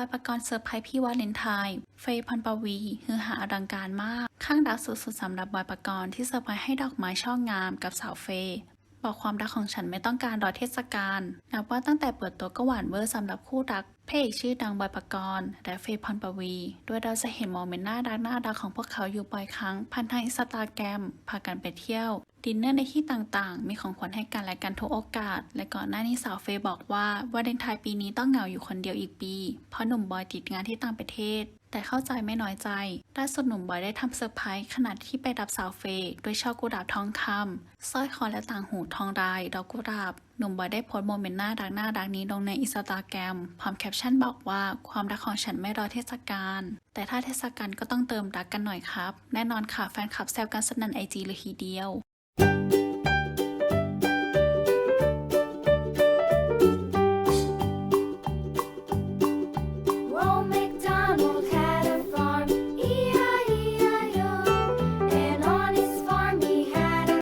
อยประกรณ์เซอร์ไพรส์พี่วาเลนไทน์เฟย์พันปวีฮือหาอลังการมาก ข้างรักสุดๆสำหรับบอยประกรณ์ที่เซอร์ไพรส์ให้ดอกไม้ช่องงามกับสาวเฟย์บอกความรักของฉันไม่ต้องการรอเทศกาลนับว่าตั้งแต่เปิดตัวก็หวานเวอร์สำหรับคู่รักพระเอกชื่อดังบอยประกรณ์และเฟย์พันปวี ด้วยเราจะเห็นโมเมนต์น่ารักน่ารักของพวกเขาอยู่บ่อยครั้งผ่านทางอินสตาแกรมพากันไปเที่ยว ดินเนอร์ในที่ต่างๆ มีของขวัญให้กันและกันทุกโอกาส และก่อนหน้านี้สาวเฟย์บอกว่าวาเลนไทน์ปีนี้ต้องเหงาอยู่คนเดียวอีกปี เพราะหนุ่มบอยติดงานที่ต่างประเทศ แต่เข้าใจไม่น้อยใจล่าสุดหนุ่มบอยได้ทำเซอร์ไพรส์ขณะที่ไปรับสาวเฟย์ด้วยช่อกุหลาบทองคำสร้อยคอและต่างหูทองลายดอกกุหลาบ หนุ่มบอยได้โพสต์โมเมนต์น่ารักน่ารักนี้ลงในอินสตาแกรมพร้อมแคปชั่นบอกว่าความรักของฉันไม่รอเทศกาลแต่ถ้าเทศกาลก็ต้องเติมรักกันหน่อยครับ แน่นอนค่ะแฟนคลับแซวกันสนั่นไอจีเลยทีเดียว Música